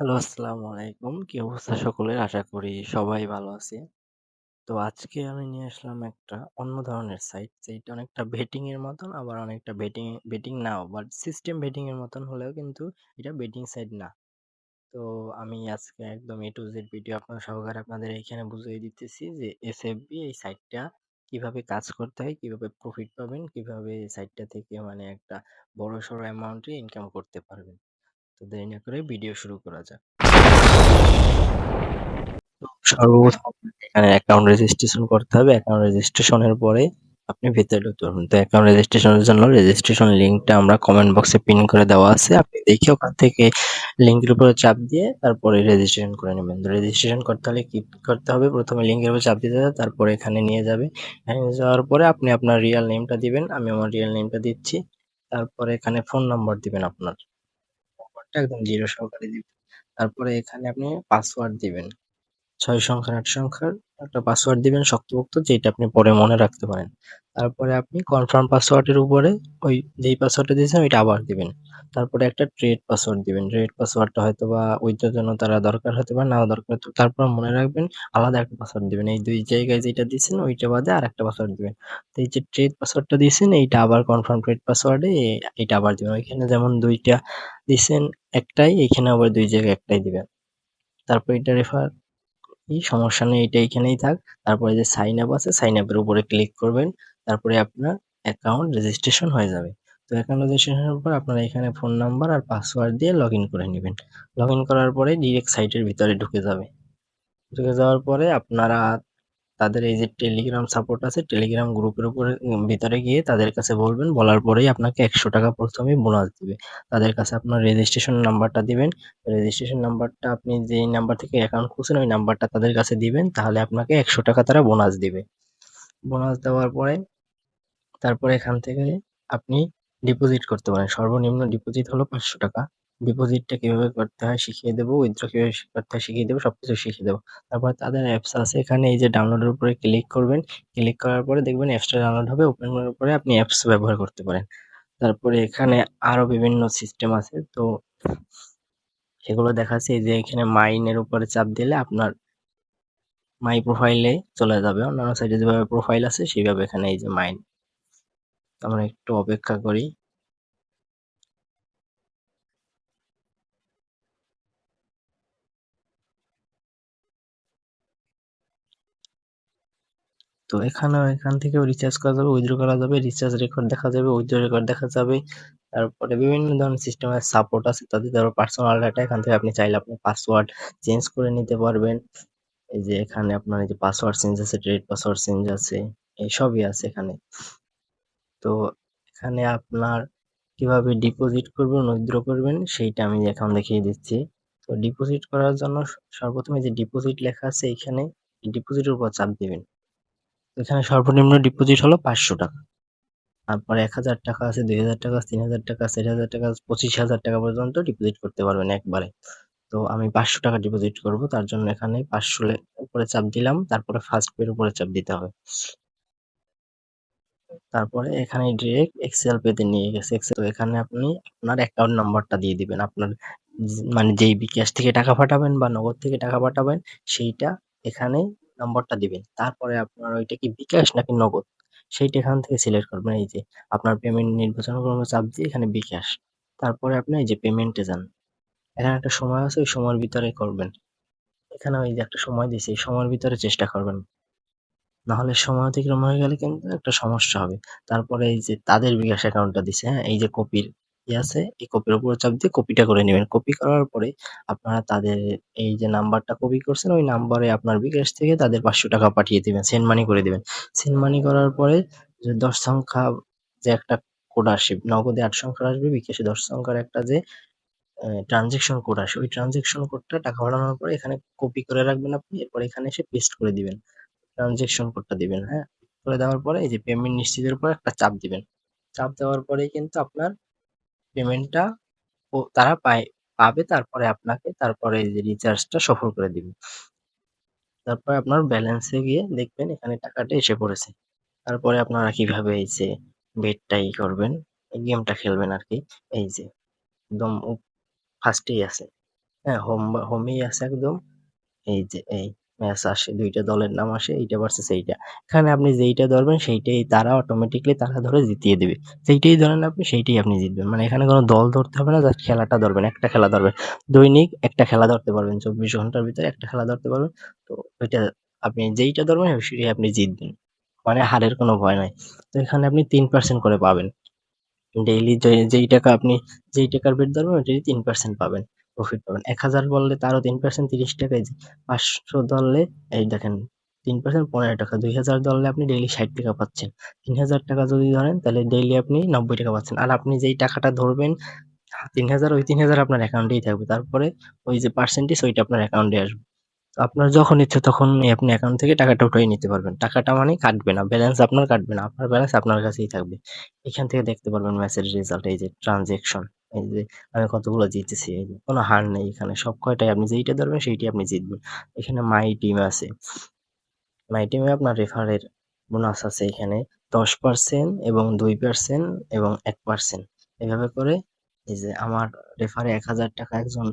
Hello, আসসালামু আলাইকুম। কি অবস্থা সকলের? আশা করি সবাই ভালো আছে। তো আজকে আমি নিয়ে আসলাম একটা অন্য ধরনের সাইট। যেটা অনেকটা বেটিং এর মতন আবার অনেকটা বেটিং বেটিং নাও বাট সিস্টেম বেটিং এর মতন হলেও কিন্তু এটা বেটিং সাইট না। তো আমি আজকে একদম এ টু জেড ভিডিও আপনার সহকারে আপনাদের এইখানে বুঝিয়ে দিতেছি যে এসএফবি এই সাইটটা কীভাবে কাজ করতে হয়, কীভাবে প্রফিট পাবেন, কীভাবে এই সাইটটা থেকে মানে একটা বড় বড়সড় অ্যামাউন্টে ইনকাম করতে পারবেন। তো দেরি না করে ভিডিও শুরু করা যাক। সর্বপ্রথম এখানে অ্যাকাউন্ট রেজিস্ট্রেশন করতে হবে। অ্যাকাউন্ট রেজিস্ট্রেশনের পরে আপনি ভেতরে ঢুকতে পারবেন। তো অ্যাকাউন্ট রেজিস্ট্রেশনের জন্য রেজিস্ট্রেশন লিঙ্কটা আমরা কমেন্ট বক্সে পিন করে দেওয়া আছে। আপনি দেখে ওখান থেকে লিঙ্কের উপরে চাপ দিয়ে তারপরে রেজিস্ট্রেশন করে নেবেন। তো রেজিস্ট্রেশন করতে হলে কি করতে হবে? প্রথমে লিঙ্কের উপর চাপ দিতে হবে, তারপরে এখানে নিয়ে যাবে। এখানে যাওয়ার পরে আপনি আপনার রিয়াল নেমটা দিবেন। আমি আমার রিয়াল নেমটা দিচ্ছি। তারপরে এখানে ফোন নাম্বার দিবেন আপনার। একদম জিরো সহকারে দিবেন। তারপরে এখানে আপনি পাসওয়ার্ড দিবেন। ৬ সংখ্যার আট সংখ্যার একটা পাসওয়ার্ড দিবেন শক্তপোক্ত যেটা আপনি পরে মনে রাখতে পারেন। তারপরে আপনি কনফার্ম পাসওয়ার্ডের উপরে ওই যেই পাসওয়ার্ডটা দিয়েছেন ওইটা আবার দিবেন। তারপরে একটা ট্রেড পাসওয়ার্ড দিবেন। ট্রেড পাসওয়ার্ডটা হয়তো বা ওইটার জন্য তারা দরকার হতে পারে, নাও দরকার তারপর মনে রাখবেন আলাদা একটা পাসওয়ার্ড দিবেন। এই দুই জায়গায় যেটা দিছেন ওইটা বাদে আরেকটা পাসওয়ার্ড দিবেন। তো এই যে ট্রেড পাসওয়ার্ডটা দিছেন এইটা আবার কনফার্ম ট্রেড পাসওয়ার্ডে এইটা আবার দিবেন। ওইখানে যেমন ২ টা দিছেন একটাই, এইখানে আবার দুই জায়গায় একটাই দিবেন। তারপর এটা রেফার সমস্যা নেই, এটা এখানেই থাক। তারপরে যে সাইন আপ আছে সাইন আপের উপরে ক্লিক করবেন। তারপরে আপনার অ্যাকাউন্ট রেজিস্ট্রেশন হয়ে যাবে। তো অ্যাকাউন্ট রেজিস্ট্রেশনের পর আপনারা এখানে ফোন নাম্বার আর পাসওয়ার্ড দিয়ে লগ করে নেবেন লগ করার পরে ডিরেক্ট সাইটের ভিতরে ঢুকে যাবে। ঢুকে যাওয়ার পরে আপনারা তাদের এই যে টেলিগ্রাম সাপোর্ট আছে টেলিগ্রাম গ্রুপের উপরে ভিতরে গিয়ে তাদের কাছে বলবেন, বলার পরেই আপনাকে একশো টাকা প্রথমেই বোনাস দিবে। তাদের কাছে আপনার রেজিস্ট্রেশন নাম্বারটা দিবেন রেজিস্ট্রেশন নাম্বারটা আপনি যেই নাম্বার থেকে অ্যাকাউন্ট খুলছেন, ওই নাম্বারটা তাদের কাছে দিবেন, তাহলে আপনাকে একশো টাকা তারা বোনাস দিবে। বোনাস দেওয়ার পরে, তারপরে এখান থেকে আপনি ডিপোজিট করতে পারেন। সর্বনিম্ন ডিপোজিট হলো পাঁচশো টাকা। ডিপোজিটটা কীভাবে করতে হয় শিখিয়ে দেবো উইথড্র কীভাবে করতে হয় শিখিয়ে দেবো, সবকিছু শিখিয়ে দেবো। তারপর তাদের অ্যাপস আছে এখানে, এই যে ডাউনলোডের উপরে ক্লিক করবেন। ক্লিক করার পরে দেখবেন অ্যাপসটা ডাউনলোড হবে ওপেন করার পরে আপনি অ্যাপস ব্যবহার করতে পারেন। তারপরে এখানে আরও বিভিন্ন সিস্টেম আছে, তো সেগুলো দেখাচ্ছে যে এখানে মাইনের উপরে চাপ দিলে আপনার মাই প্রোফাইলে চলে যাবে। অন্যান্য সাইডে যেভাবে প্রোফাইল আছে, সেইভাবে এখানে এই যে মাইন আমরা একটু অপেক্ষা করি। তো এখানেও এখান থেকেও রিচার্জ করা যাবে উইথড্র করা যাবে রিচার্জ রেকর্ড দেখা যাবে উইথড্র রেকর্ড দেখা যাবে। তারপরে বিভিন্ন ধরনের সিস্টেমের সাপোর্ট আছে তাদের ধরো পার্সোনাল ডাটা এখান থেকে আপনি চাইলে আপনার পাসওয়ার্ড চেঞ্জ করে নিতে পারবেন। এই যে এখানে আপনার এই যে পাসওয়ার্ড চেঞ্জ আছে ট্রেড পাসওয়ার্ড চেঞ্জ আছে এইসবই আছে এখানে। তো এখানে আপনার কীভাবে ডিপোজিট করবেন উইথড্র করবেন, সেইটা আমি এখন দেখিয়ে দিচ্ছি। তো ডিপোজিট করার জন্য সর্বপ্রথমে যে ডিপোজিট লেখা আছে এখানে ডিপোজিটের উপর চাপ দিবেন। এখানে সর্বনিম্ন ডিপোজিট হলো পাঁচশো টাকা। তারপরে এক হাজার টাকা আছে, দুই হাজার টাকা তিন হাজার টাকা চার হাজার টাকা পঁচিশ হাজার টাকা পর্যন্ত ডিপোজিট করতে পারবেন একবারে। তো আমি পাঁচশো টাকা ডিপোজিট করব, তার জন্য এখানে পাঁচশো উপরে চাপ দিলাম, তারপরে ফার্স্ট পের উপরে চাপ দিতে হবে। তারপরে এখানে ডিরেক্ট এক্সেল পেতে নিয়ে গেছে। এক্সেল এখানে আপনি আপনার অ্যাকাউন্ট নাম্বারটা দিয়ে দিবেন। আপনার মানে যেই বিকাশ থেকে টাকা পাঠাবেন বা নগদ থেকে টাকা পাঠাবেন, সেইটা এখানে নম্বরটা দিবেন। তারপরে আপনার ওইটা কি বিকাশ নাকি নগদ? সেইটা এখান থেকে সিলেক্ট করবেন। এই যে আপনার পেমেন্ট নির্বাচন করবেন চাপ দিয়ে এখানে বিকাশ। তারপরে আপনি এই যে পেমেন্টে যান। এখানে একটা সময় আছে, ওই সময়ের ভিতরে করবেন। এখানে ওই যে একটা সময় দিয়েছে, এই সময়ের ভিতরে চেষ্টা করবেন। নাহলে সময় অতিক্রম হয়ে গেলে কিন্তু একটা সমস্যা হবে। তারপরে এই যে তাদের বিকাশ অ্যাকাউন্টটা দিছে হ্যাঁ? এই যে কপির ই আছে? এই কপির উপর চাপ দিয়ে কপিটা করে নেবেন। কপি করার পরে আপনারা তাদের এই যে নাম্বারটা কপি করছেন, ওই নাম্বারে আপনার বিকাশ থেকে তাদের পাঁচশো টাকা পাঠিয়ে দেবেন সেন্ড মানি করে দিবেন। সেন্ড মানি করার পরে যে দশ সংখ্যা যে একটা কোড আসে, নগদে আট সংখ্যার আসবে, বিকাশে দশ সংখ্যার একটা যে ট্রানজেকশন কোড আসে, ওই ট্রানজেকশন কোডটা টাকা পাঠানোর পরে এখানে কপি করে রাখবেন আপনি, এরপর এখানে এসে পেস্ট করে দিবেন। ট্রানজেকশন কোডটা দিবেন হ্যাঁ? করে দেওয়ার পরে এই যে পেমেন্ট নিশ্চিতের উপর একটা চাপ দিবেন। চাপ দেওয়ার পরেই কিন্তু আপনার পেমেন্টটা ও তারা পায়, পাবে, তারপরে আপনাকে তারপরে এই যে রিচার্জটা সফল করে দিবে। তারপরে আপনার ব্যালেন্সে গিয়ে দেখবেন এখানে টাকাটা এসে পড়েছে। তারপরে আপনারা কীভাবে এই যে বেটটা ই করবেন, এই গেমটা খেলবেন আর কি, এই যে একদম ফার্স্টেই আছে। হ্যাঁ হোম হোমেই আছে একদম, এই যে এই ম্যাচ আসে, দুইটা দলের নাম আসে, এইটা ভার্সেস এইটা। এখানে আপনি যেইটা ধরবেন, সেইটাই তারা অটোমেটিকলি তারা ধরে জিতিয়ে দেবে। সেইটাই ধরেন আপনি, সেইটাই আপনি জিতবেন। মানে এখানে কোনো দল ধরতে হবে না জাস্ট খেলাটা ধরবেন, একটা খেলা ধরবেন। দৈনিক একটা খেলা ধরতে পারবেন, চব্বিশ ঘণ্টার ভিতরে একটা খেলা ধরতে পারবেন। তো ওইটা আপনি যেইটা ধরবেন সেটাই আপনি জিতবেন। মানে হারের কোনো ভয় নাই। তো এখানে আপনি তিন পার্সেন্ট করে পাবেন। ডেইলি যেই টাকা আপনি, যেই টাকার বেট ধরবেন ওইটাই তিন পার্সেন্ট পাবেন। প্রফিট পাবেন। এক হাজার বললে তারও তিন পার্সেন্ট তিরিশ টাকায় পাঁচশো ধরলে এই দেখেন, তিন পার্সেন্ট পনেরো টাকা। দুই হাজার ধরলে আপনি ডেইলি ষাট টাকা পাচ্ছেন। তিন হাজার টাকা যদি ধরেন, তাহলে ডেইলি আপনি নব্বই টাকা পাচ্ছেন। আর আপনি যেই টাকাটা ধরবেন, তিন হাজার, ওই তিন হাজার আপনার অ্যাকাউন্টেই থাকবে। তারপরে ওই যে পার্সেন্টেজ ওইটা আপনার অ্যাকাউন্টে আসবে। আপনার যখন ইচ্ছে তখন আপনি অ্যাকাউন্ট থেকে টাকাটা উঠিয়ে নিতে পারবেন। টাকাটা মানে কাটবে না ব্যালেন্স আপনার কাটবে না, আপনার ব্যালেন্স আপনার কাছেই থাকবে। এখান থেকে দেখতে পারবেন ম্যাচের রেজাল্ট এই যে ট্রানজেকশন এই যে আমি কতগুলো জিতেছি, এই যে কোনো হার নেই এখানে। সব কয়টাই আপনি যেইটা ধরবেন সেইটাই আপনি জিতবেন। এখানে মাই টিম আছে। মাই টিমে আপনার রেফারের বোনাস আছে এখানে দশ পার্সেন্ট এবং দুই পার্সেন্ট এবং এক পার্সেন্ট এভাবে করে এই যে আমার রেফারে এক হাজার টাকা একজন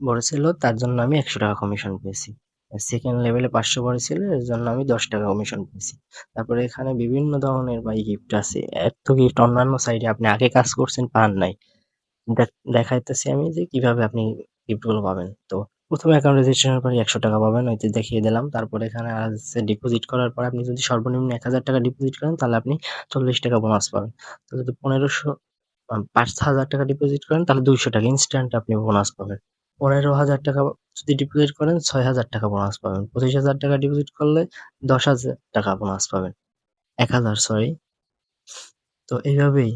বড় তার জন্য আমি একশো টাকা কমিশন পেয়েছি। সেকেন্ড লেভেলে পাঁচশো পড়েছিল এর জন্য আমি দশ টাকা কমিশন পেয়েছি। তারপরে এখানে বিভিন্ন ধরনের ভাই গিফট আছে। এত গিফট অন্যান্য সাইডে আপনি আগে কাজ করছেন, পান নাই। দেখাইতেছি আমি যে কীভাবে আপনি গিফটগুলো পাবেন। তো প্রথমে অ্যাকাউন্ট রেজিস্ট্রেশনের পরে একশো টাকা পাবেন ওইতে দেখিয়ে দিলাম। তারপরে এখানে আছে ডিপোজিট করার পর আপনি যদি সর্বনিম্ন এক হাজার টাকা ডিপোজিট করেন, তাহলে আপনি চল্লিশ টাকা বোনাস পাবেন। তো যদি পনেরোশো পাঁচ হাজার টাকা ডিপোজিট করেন, তাহলে দুইশো টাকা ইনস্ট্যান্ট আপনি বোনাস পাবেন। পনেরো হাজার টাকা যদি ডিপোজিট করেন, ছয় হাজার টাকা বোনাস পাবেন। পঁচিশ হাজার টাকা ডিপোজিট করলে দশ হাজার টাকা বোনাস পাবেন। এক হাজার সরি তো এইভাবেই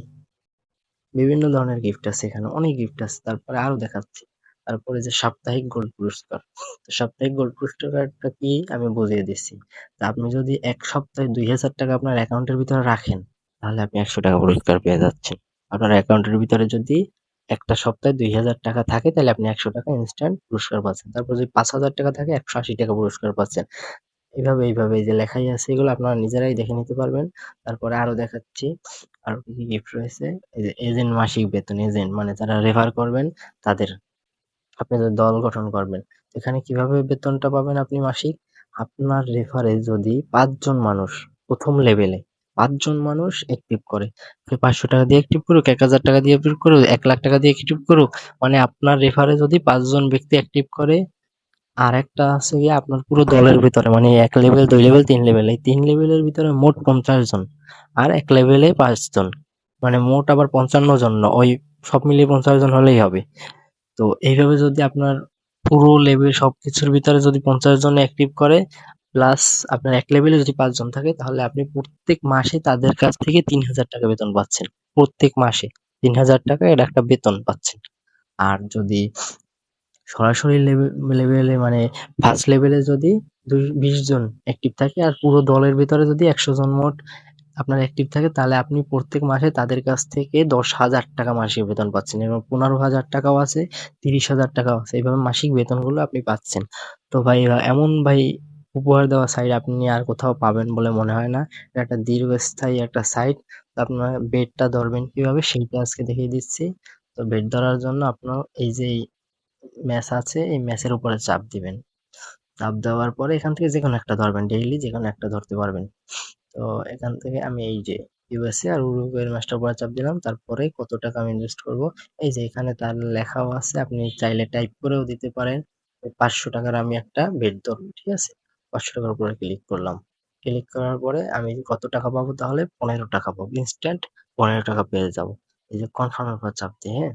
বিভিন্ন ধরনের গিফট আছে এখানে, অনেক গিফট আছে। তারপরে আরও দেখাচ্ছি। তারপরে যে সাপ্তাহিক গোল্ড পুরস্কার। সাপ্তাহিক গোল্ড পুরস্কারটা কি আমি বুঝিয়ে দিচ্ছি। তা আপনি যদি এক সপ্তাহে দুই হাজার টাকা আপনার অ্যাকাউন্টের ভিতরে রাখেন, তাহলে আপনি একশো টাকা পুরস্কার পেয়ে যাচ্ছেন। আপনার অ্যাকাউন্টের ভিতরে যদি একটা সপ্তাহে দুই হাজার টাকা থাকে, তাহলে আপনি একশো টাকা ইনস্ট্যান্ট পুরস্কার পাচ্ছেন। তারপর যদি পাঁচ হাজার টাকা থাকে, একশো আশি টাকা পুরস্কার পাচ্ছেন। এইভাবে এইভাবে যে লেখাই আছে, এগুলো আপনারা নিজেরাই দেখে নিতে পারবেন। তারপরে আরও দেখাচ্ছি। আরও কি কি গিফট রয়েছে? এজেন্ট মাসিক বেতন এজেন্ট মানে যারা রেফার করবেন, তাদের আপনি যদি দল গঠন করবেন, এখানে কীভাবে বেতনটা পাবেন আপনি মাসিক? আপনার রেফারে যদি পাঁচজন মানুষ প্রথম লেভেলে পাঁচজন মানুষ অ্যাক্টিভ করে পাঁচশো টাকা দিয়ে অ্যাক্টিভ করুক, এক হাজার টাকা দিয়ে অ্যাক্টিভ করুক, এক লাখ টাকা দিয়ে অ্যাক্টিভ করুক মানে আপনার রেফারে যদি পাঁচজন ব্যক্তি অ্যাক্টিভ করে আর একটা আছে গিয়ে আপনার পুরো দলের ভিতরে মানে এক লেভেল দুই লেভেল তিন লেভেল এই তিন লেভেলের ভিতরে মোট পঞ্চাশ জন আর এক লেভেলে পাঁচ জন। মানে মোট আবার পঞ্চান্ন জন ওই সব মিলিয়ে পঞ্চাশ জন হলেই হবে। তো এইভাবে যদি আপনার পুরো লেভেল সব কিছুর ভিতরে যদি পঞ্চাশ জন অ্যাক্টিভ করে প্লাস আপনার এক লেভেলে যদি পাঁচজন থাকে, তাহলে আপনি প্রত্যেক মাসে তাদের কাছ থেকে তিন হাজার টাকা বেতন পাচ্ছেন। প্রত্যেক মাসে তিন হাজার টাকা এটা একটা বেতন পাচ্ছেন। আর যদি সরাসরি লেভেলে মানে ফার্স্ট লেভেলে যদি বিশ জন অ্যাক্টিভ থাকে আর পুরো দলের ভিতরে যদি একশো জন মোট আপনার অ্যাক্টিভ থাকে, তাহলে আপনি প্রত্যেক মাসে তাদের কাছ থেকে দশ হাজার টাকা মাসিক বেতন পাচ্ছেন এবং পনেরো হাজার টাকাও আছে, তিরিশ হাজার টাকাও আছে। এইভাবে মাসিক বেতনগুলো আপনি পাচ্ছেন। তো ভাই, এমন ভাই উপহার দেওয়া সাইট আপনি আর কোথাও পাবেন বলে মনে হয় না। এটা একটা দীর্ঘস্থায়ী একটা সাইট আপনার বেডটা ধরবেন কীভাবে? সেইটা আজকে দেখিয়ে দিচ্ছি। তো বেড ধরার জন্য আপনার এই যে ম্যাচ আছে, এই ম্যাচের উপরে চাপ দিবেন। চাপ দেওয়ার পরে এখান থেকে যে কোনো একটা ধরবেন, ডেইলি যে কোনো একটা ধরতে পারবেন। তো এখান থেকে আমি এই যে ইউএসএ আর উরুগুয়ের ম্যাচটার উপরে চাপ দিলাম, তারপরে কত টাকা আমি ইনভেস্ট করব? এই যে এখানে তার লেখাও আছে, আপনি চাইলে টাইপ করেও দিতে পারেন। পাঁচশো টাকার আমি একটা বেড ধরবো, ঠিক আছে? পাঁচশো টাকার উপরে ক্লিক করলাম। ক্লিক করার পরে আমি কত টাকা পাবো তাহলে? পনেরো টাকা পাবো। ইনস্ট্যান্ট পনেরো টাকা পেয়ে যাব। এই যে কনফার্মের উপর চাপ দিয়ে হ্যাঁ?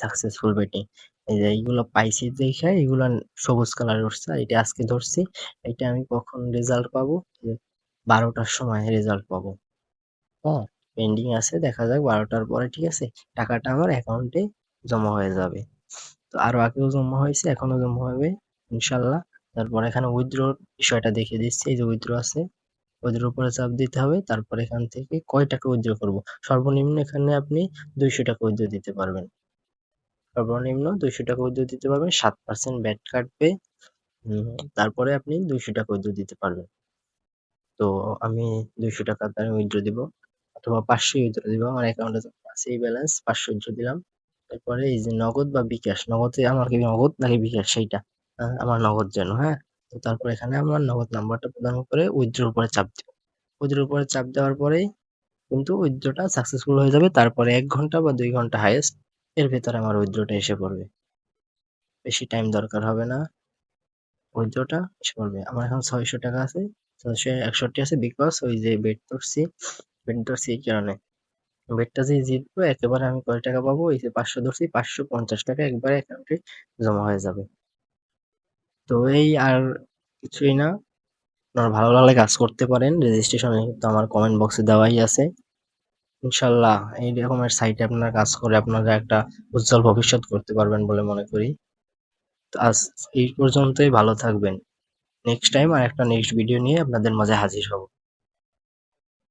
সাকসেসফুল বেটিং এই যে এইগুলো পাইছি দেখে এগুলো সবুজ কালার উঠছে এটা আজকে ধরছি। এটা আমি কখন রেজাল্ট পাবো? বারোটার সময় রেজাল্ট পাবো। হ্যাঁ। পেন্ডিং আছে দেখা যাক বারোটার পরে ঠিক আছে? টাকাটা আমার অ্যাকাউন্টে জমা হয়ে যাবে। তো আরও আগেও জমা হয়েছে এখনও জমা হবে ইনশাল্লাহ। তারপর এখানে উইথড্রোর বিষয়টা দেখিয়ে দিচ্ছি এই যে উইথড্রো আছে। উইথড্র উপরে চাপ দিতে হবে। তারপর এখান থেকে কয় টাকা উইথড্র করব? সর্বনিম্ন এখানে আপনি দুইশো টাকা উইথড্র দিতে পারবেন। সর্বনিম্ন দুইশো টাকা উইথড্র দিতে পারবেন, সাত পার্সেন্ট ব্যাট কাটবে। তারপরে আপনি দুইশো টাকা উইথড্র দিতে পারবেন। তো আমি দুইশো টাকা তার উইথড্র দিব, অথবা পাঁচশো উইথড্র দিব। আমার অ্যাকাউন্টে আছে এই ব্যালেন্স পাঁচশো উইথড্র দিলাম। তারপরে এই যে নগদ বা বিকাশ, নগদে আমার কি নগদ নাকি বিকাশ? সেইটা আমার নগদ যেন হ্যাঁ? তো তারপর এখানে আমার নগদ নাম্বারটা প্রদান করে উইথড্রোর উপরে চাপ দিব। উইথড্রোর উপরে চাপ দেওয়ার পরেই কিন্তু উইথড্রোটা সাকসেসফুল হয়ে যাবে। তারপরে এক ঘণ্টা বা দুই ঘণ্টা হাইয়েস্ট এর ভেতরে আমার উইথড্রোটা এসে পড়বে। বেশি টাইম দরকার হবে না। উইথড্রোটা এসে পড়বে। আমার এখন ছয়শো টাকা আছে। ছয়শো একষট্টি আছে বিকজ ওই যে বেড ধরছি বেড ধরছি এই কারণে। বেডটা যে জিতবো, একেবারে আমি কয় টাকা পাবো? এই যে পাঁচশো ধরছি, পাঁচশো পঞ্চাশ টাকা একবারে অ্যাকাউন্টে জমা হয়ে যাবে। তো এই আর কিছুই না। আপনার ভালো লাগলে কাজ করতে পারেন। রেজিস্ট্রেশন তো আমার কমেন্ট বক্সে দেওয়াই আছে। ইনশাল্লাহ এই রকমের সাইটে আপনার কাজ করে আপনারা একটা উজ্জ্বল ভবিষ্যৎ করতে পারবেন বলে মনে করি। তো আজ এই পর্যন্তই। ভালো থাকবেন। নেক্সট টাইম আর একটা নেক্সট ভিডিও নিয়ে আপনাদের মাঝে হাজির হব।